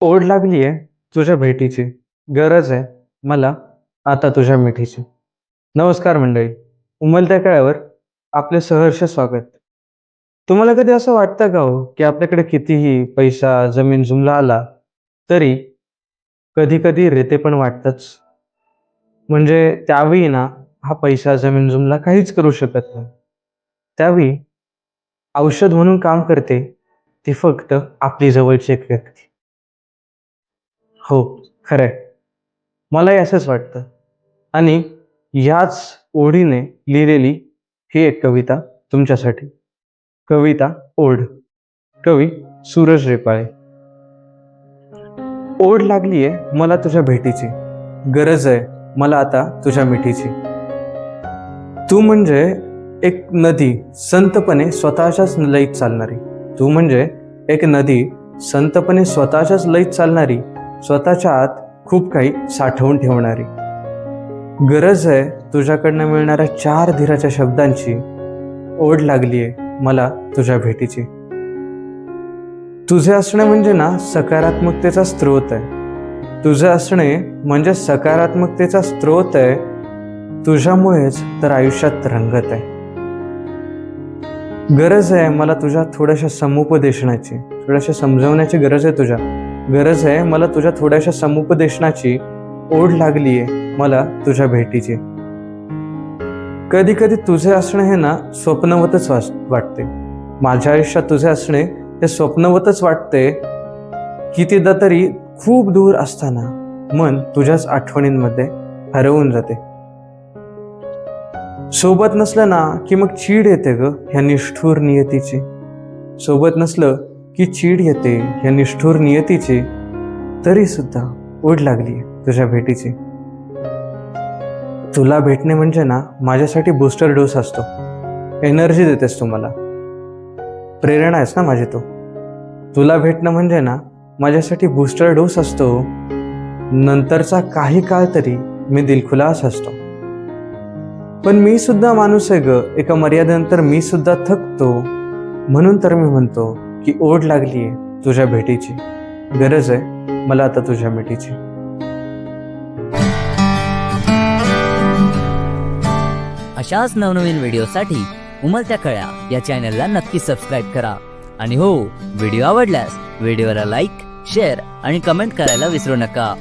ओढ लागली आहे तुझ्या भेटीची. गरज आहे मला आता तुझ्या मिठीची. नमस्कार मंडळी. उमलत्या काळावर आपले सहर्ष स्वागत. तुम्हाला कधी असं वाटतं का हो की आपल्याकडे कितीही पैसा जमीन जुमला आला तरी कधी कधी रेते पण वाटतच. म्हणजे त्यावेळी ना हा पैसा जमीन जुमला काहीच करू शकत नाही. त्यावेळी औषध म्हणून काम करते ती फक्त आपली जवळची एक व्यक्ती. हो खरंय. मलाही असंच वाटतं. आणि याच ओढीने लिहिलेली ही एक कविता तुमच्यासाठी. कविता ओढ. कवी सूरज रेपाळे. ओढ लागली आहे मला तुझ्या भेटीची. गरज आहे मला आता तुझ्या मिठीची. तू म्हणजे एक नदी संतपणे स्वतःच्याच लईत चालणारी. तू म्हणजे एक नदी संतपणे स्वतःच्याच लईत चालणारी. स्वतःच्या आत खूप काही साठवून ठेवणारी. गरज आहे तुझ्याकडनं मिळणाऱ्या चार धीराच्या शब्दांची. ओढ लागली आहे मला तुझ्या भेटीची. तुझे असणे म्हणजे ना सकारात्मकतेचा स्रोत आहे. तुझे असणे म्हणजे सकारात्मकतेचा स्रोत आहे. तुझ्यामुळेच तर आयुष्यात रंगत आहे. गरज आहे मला तुझ्या थोड्याशा समुपदेशनाची थोड्याशा समजवण्याची गरज आहे तुझ्या. गरज आहे मला तुझ्या थोड्याशा समुपदेशनाची ओढ लागली आहे मला तुझ्या भेटीची. कधी कधी तुझे असणे हे ना स्वप्नवतच वाटते. माझ्या आयुष्यात तुझे असणे हे स्वप्नवतच वाटते कितीदा तरी खूप दूर असताना मन तुझ्याच आठवणींमध्ये हरवून जाते. सोबत नसलं ना की मग चीड येते ग ह्या निष्ठूर नियतीची. सोबत नसलं की चीड येते ह्या निष्ठूर नियतीची तरी सुद्धा ओढ लागली तुझ्या भेटीची. तुला भेटणे म्हणजे ना माझ्यासाठी बूस्टर डोस असतो. एनर्जी देतेस तू मला. प्रेरणा आहेस ना माझी तू. तुला भेटणं म्हणजे ना माझ्यासाठी बूस्टर डोस असतो. नंतरचा काही काळ तरी मी दिलखुलास असतो. पण मी सुद्धा माणूस आहे ग. एका मर्यादेनंतर मी सुद्धा थकतो. म्हणून तर मी म्हणतो की ओढ लागलीये तुझ्या भेटीची. गरज आहे मला आता तुझ्या मिठीची अशाच नवनवीन व्हिडिओसाठी उमलत्या कळ्या या चॅनलला नक्की सबस्क्राईब करा. आणि हो व्हिडिओ आवडल्यास व्हिडिओला लाईक शेअर आणि कमेंट करायला विसरू नका.